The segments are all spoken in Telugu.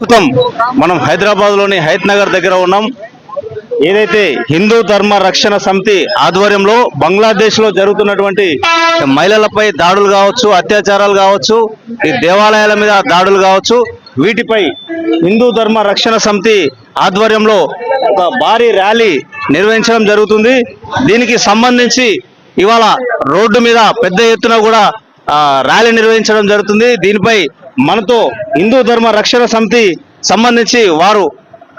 ప్రస్తుతం మనం హైదరాబాద్లోని హైత్ నగర్ దగ్గర ఉన్నాం. ఏదైతే హిందూ ధర్మ రక్షణ సమితి ఆధ్వర్యంలో బంగ్లాదేశ్లో జరుగుతున్నటువంటి మహిళలపై దాడులు కావచ్చు అత్యాచారాలు కావచ్చు ఈ దేవాలయాల మీద దాడులు కావచ్చు వీటిపై హిందూ ధర్మ రక్షణ సమితి ఆధ్వర్యంలో ఒక భారీ ర్యాలీ నిర్వహించడం జరుగుతుంది. దీనికి సంబంధించి ఇవాళ రోడ్డు మీద పెద్ద ఎత్తున కూడా ర్యాలీ నిర్వహించడం జరుగుతుంది. దీనిపై మనతో హిందూ ధర్మ రక్షణ సమితి సంబంధించి వారు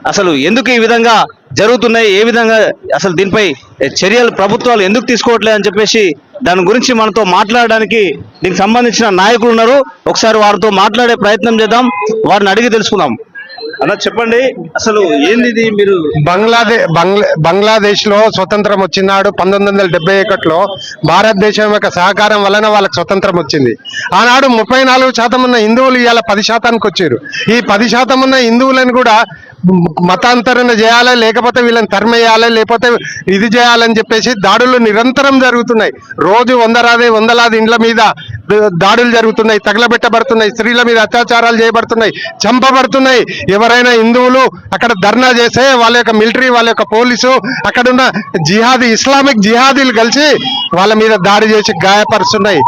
అసలు ఎందుకు ఈ విధంగా జరుగుతున్నాయి? ఏ విధంగా అసలు దీనిపై చర్యలు ప్రభుత్వాలు ఎందుకు తీసుకోవట్లేదు అని చెప్పేసి దాని గురించి మనతో మాట్లాడడానికి దీనికి సంబంధించిన నాయకులు ఉన్నారు. ఒకసారి వారితో మాట్లాడే ప్రయత్నం చేద్దాం. వారిని అడిగి తెలుసుకుందాం. అలా చెప్పండి. అసలు ఏంది ఇది మీరు? బంగ్లాదేశ్ బంగ్లాదేశ్లో స్వతంత్రం వచ్చినాడు పంతొమ్మిది వందల డెబ్బై ఒకటిలో. భారతదేశం యొక్క సహకారం వలన వాళ్ళకి స్వతంత్రం వచ్చింది. ఆనాడు ముప్పై నాలుగు శాతం ఉన్న హిందువులు ఇవాళ పది శాతానికి వచ్చారు. ఈ పది శాతం ఉన్న హిందువులను కూడా మతాంతరణ చేయాలా లేకపోతే వీళ్ళని తరిమేయాలి లేకపోతే ఇది చేయాలని చెప్పేసి దాడులు నిరంతరం జరుగుతున్నాయి. రోజు వందలాది వందలాది ఇండ్ల మీద దాడులు జరుగుతున్నాయి తగలబెట్టబడుతున్నాయి స్త్రీల మీద అత్యాచారాలు చేయబడుతున్నాయి చంపబడుతున్నాయి. ఎవరైనా హిందువులు అక్కడ ధర్నా చేస్తే వాళ్ళ యొక్క మిలిటరీ వాళ్ళ యొక్క పోలీసు అక్కడున్న జిహాదీ ఇస్లామిక్ జిహాదీలు కలిసి వాళ్ళ మీద దాడి చేసి గాయపరుస్తున్నాయి.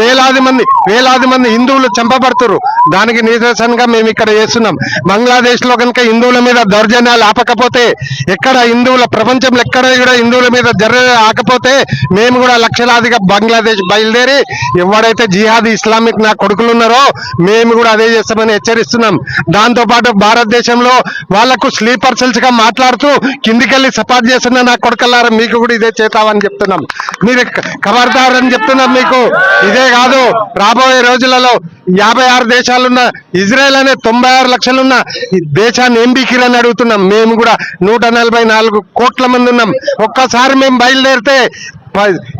వేలాది మంది వేలాది మంది హిందువులు చంపబడుతున్నారు దానికి నిదర్శనంగా మేము ఇక్కడ చేస్తున్నాం బంగ్లాదేశ్లో కనుక హిందువుల మీద దౌర్జన్యాలు ఆపకపోతే ఎక్కడ హిందువుల ప్రపంచంలో ఎక్కడ కూడా హిందువుల మీద జర ఆకపోతే మేము కూడా లక్షలాదిగా బంగ్లాదేశ్ బయలుదేరి ఎవడైతే జిహాదీ ఇస్లామిక్ నా కొడుకులు ఉన్నారో మేము కూడా అదే చేస్తామని హెచ్చరిస్తున్నాం. దాంతో పాటు భారతదేశంలో వాళ్ళకు స్లీపర్ సెల్స్గా మాట్లాడుతూ కిందికెళ్ళి సపాట్ చేస్తున్న నా కొడుకల్లారా మీకు కూడా ఇదే చేతామని చెప్తున్నాం. మీరు ఖబర్దార్ అని చెప్తున్నాం మీకు. ఇదే కాదు రాబోయే రోజులలో యాభై ఆరు దేశాలున్న ఇజ్రాయెల్ అనే తొంభై ఆరు లక్షలున్న దేశాన్ని ఏం బీకిరని అడుగుతున్నాం? మేము కూడా నూట నలభై నాలుగు కోట్ల మంది ఉన్నాం. ఒక్కసారి మేము బయలుదేరితే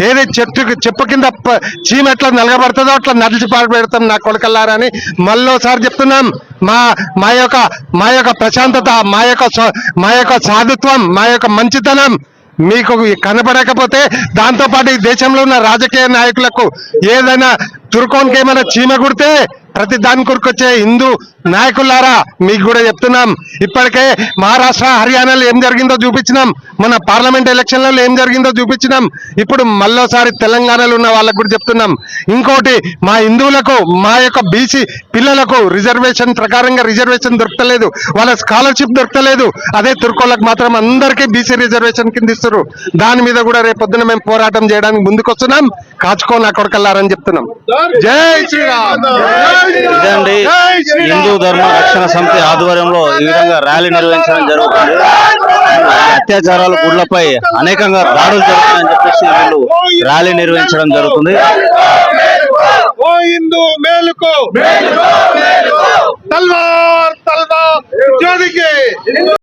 ఏది చెట్టు చెప్పు కింద ప- చీమ ఎట్లా నలగబడుతుందో అట్లా నడిచి పెడతాం నా కొడుకల్లారా అని మళ్ళోసారి చెప్తున్నాం. మా మా యొక్క మా యొక్క ప్రశాంతత మా యొక్క మా యొక్క సాధుత్వం మా యొక్క మంచితనం మీకు కనపడకపోతే దాంతోపాటు ఈ దేశంలో ఉన్న రాజకీయ నాయకులకు ఏదైనా తురుకోనికి ఏమైనా చీమ కుడితే ప్రతి దాని కొరకొచ్చే హిందూ నాయకులారా మీకు కూడా చెప్తున్నాం. ఇప్పటికే మహారాష్ట్ర హర్యానాలో ఏం జరిగిందో చూపించినాం. మన పార్లమెంట్ ఎలక్షన్లలో ఏం జరిగిందో చూపించినాం. ఇప్పుడు మళ్ళోసారి తెలంగాణలో ఉన్న వాళ్ళకు కూడా చెప్తున్నాం. ఇంకోటి మా హిందువులకు మా యొక్క బీసీ పిల్లలకు రిజర్వేషన్ ప్రకారంగా రిజర్వేషన్ దొరకలేదు. వాళ్ళ స్కాలర్షిప్ దొరకలేదు. అదే తుర్కోళ్ళకి మాత్రం అందరికీ బీసీ రిజర్వేషన్ కింద ఇస్తారు దాని మీద కూడా రేపు పొద్దున మేము పోరాటం చేయడానికి ముందుకు వస్తున్నాం కాచుకో నా కొడకల్లారని చెప్తున్నాం జై శ్రీరామ్. హిందూ ధర్మ రక్షణ సమితి ఆధ్వర్యంలో ఈ విధంగా ర్యాలీ నిర్వహించడం జరుగుతుంది. అత్యాచారాలు గుడ్లపై అనేకంగా దాడులు జరుగుతున్నాయని చెప్పేసి వీళ్ళు ర్యాలీ నిర్వహించడం జరుగుతుంది.